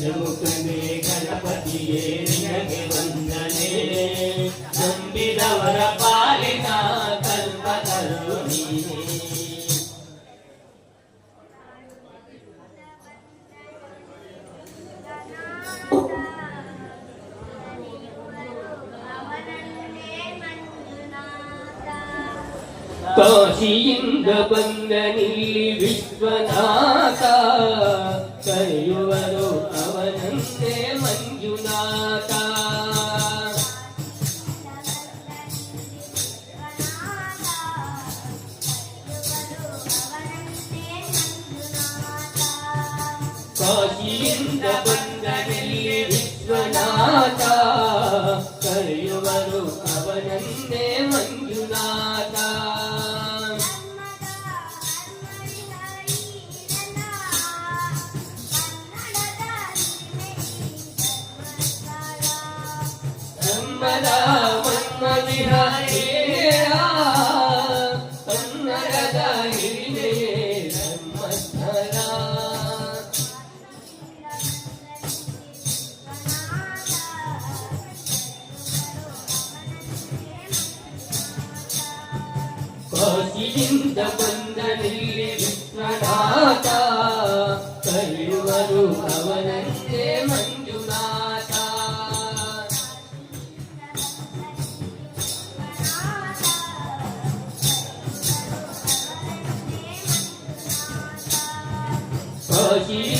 ಗಣಪತಿಯೇ ಗಣಪತಿಯೇ ನಿನಗೆ ವಂದನೆ ನಂಬಿದವರ ಕಾಶಿಯಿಂದ ಬಂದ ನಿಲ್ಲಿ ವಿಶ್ವನಾಥ ಕರೆಯುವರು ಅವನಂತೆ ಮಂಜುನಾಥ ಕಾಶಿಯಿಂದ ಬಂದ ನಿಲ್ಲಿ ವಿಶ್ವನಾಥ ಕರೆಯುವರು ಅವನಂತೆ ಕಾಶಿಯಿಂದ ಬಂದ ನಿಲ್ಲಿ ವಿಶ್ವನಾಥ ಕರೆಯುವರು ಅವನಂತೆ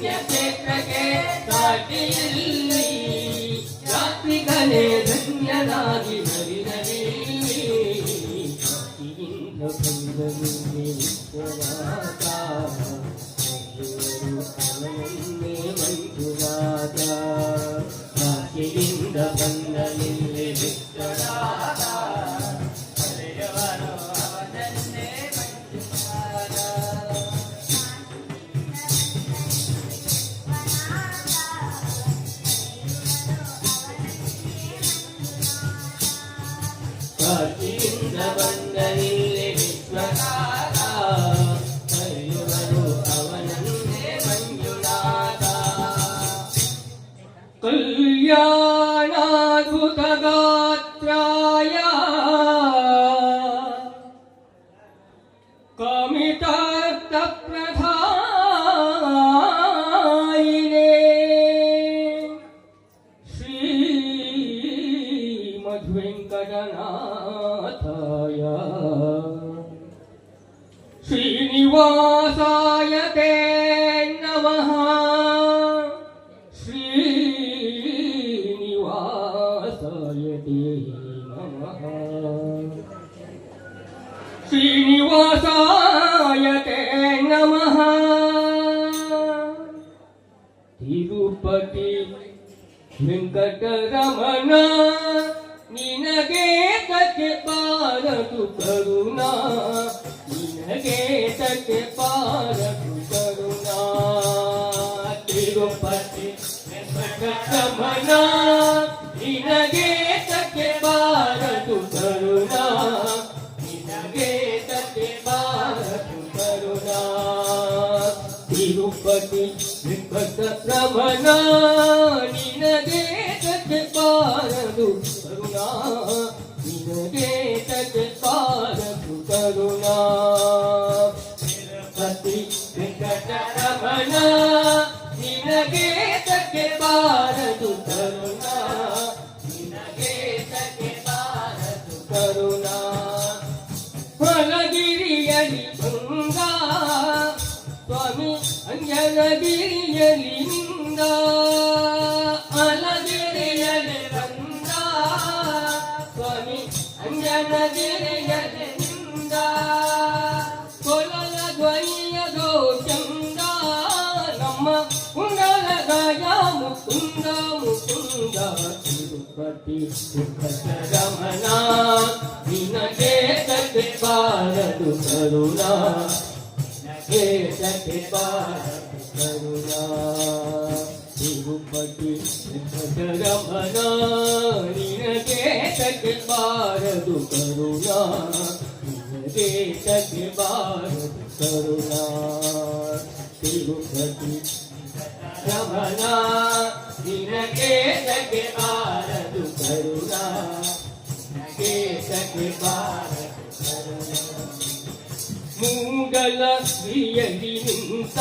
ಕ್ಷೇತ್ರಕ್ಕೆ ಕಾಟಿಯಲ್ಲಿ ರಾತ್ರಿಗಳೇ ಧನ್ಯನಾಗಿ ಮರಿದಲ್ಲಿ खंडनी विश्वनाथा ल्यानादुतगात्राया कमितप्रधायिने श्रीमध्वेङ्कटनाथाय श्रीनिवासाय ते శ్రీనివాసాయ నమ. తిరుపతి వెంకటరమణ నినగే తకే పారదు కరుణా. నినగే తకే పారదు కరుణా. తిరుపతి వెంకటరమణ ತಿರುಪತಿ ವೆಂಕಟರಮಣ ನಿನಗೆ ತಕ್ಕೆ ಪಾರದು ಕರುಣಾ ನಿನಗೆ ತಕ್ಕೆ ಪಾರದು ಕರುಣಾ ತಿರುಪತಿ ವೆಂಕಟರಮಣ ನಿನಗೆ ತಕ್ಕೆ ಬಾರದು ಕರುಣಾ ಅಂಜನಗಿರಿಯಲಿ ನಿಂದ ಅಲಗಿರಿಯಲಿ ಬಂದ ಸ್ವಾಮಿ ಅಂಜನಗಿರಿಯಲಿ ನಿಂದ ಕೊಲಲ ಧ್ವನಿಯದೋ ಚಂದ ನಮ್ಮ ಕುಂಡಲಗಾಯ ಮುಕುಂದ ಮುಕುಂದ ತಿರುಪತಿ ರಮಣ ನಿನಗೆ ತಕ್ಕೆ ಬಾರದು ಕರುಣಾ ನಿನಗೆ ತಕ್ಕೆ ಬಾರದು ನಿನಗೆ ತಕ್ಕೆ ಬಾರದು ಕರುಣಾ ನಿನಗೆ ತಕ್ಕೆ ಬಾರದು ಕರುಣಾ ತಿರುಪತಿ ರಮಣ ನಿನಗೆ ತಕ್ಕೆ ಬಾರದು ಕರುಣಾ ನಿನಗೆ ತಕ್ಕೆ ಬಾರದು ಮೂಗಲ ಸ್ತ್ರೀಯಲ್ಲಿ ನಿಂತ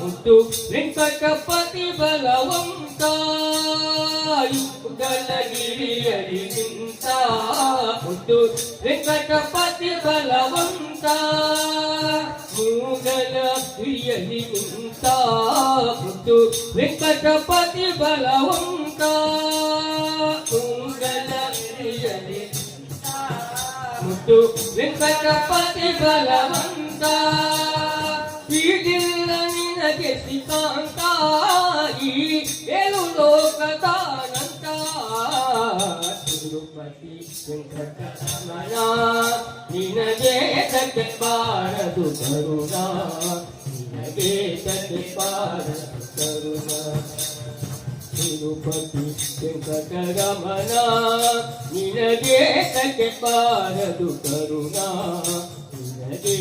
ಮುದ್ದು ವೆಂಕಟಪತಿ ಬಲವಂತ ಯುಗಲ ಗಿರಿಯಲಿ ನಿಂತ ಮುದ್ದು ವೆಂಕಟಪತಿ ಬಲವಂತ ಮೂಗಲ ಸ್ತ್ರೀಯಲ್ಲಿ ನಿಂತ ಮುದ್ದು ವೆಂಕಟಪತಿ ಬಲವಂತ ಮೂಗಲ ಗಿರಿಯಲಿ ಮುದ್ದು ವೆಂಕಟಪತಿ ಬಲವಂತ ಈಗಿಲ್ಲ ನಿನಗೆ ಶ್ರೀಕಾಂತ ಈ ಏಳು ಲೋಕದಾನಂತ ತಿರುಪತಿ ವೆಂಕಟರಮಣ ನಿನಗೆ ತಕ್ಕೆ ಬಾರದು ಕರುಣಾ ನಿನಗೆ ತಕ್ಕೆ ಬಾರದು ಕರುಣಾ ತಿರುಪತಿ ವೆಂಕಟರಮಣ ನಿನಗೆ ತಕ್ಕೆ ಬಾರದು ಕರುಣಾ ನಿನಗೆ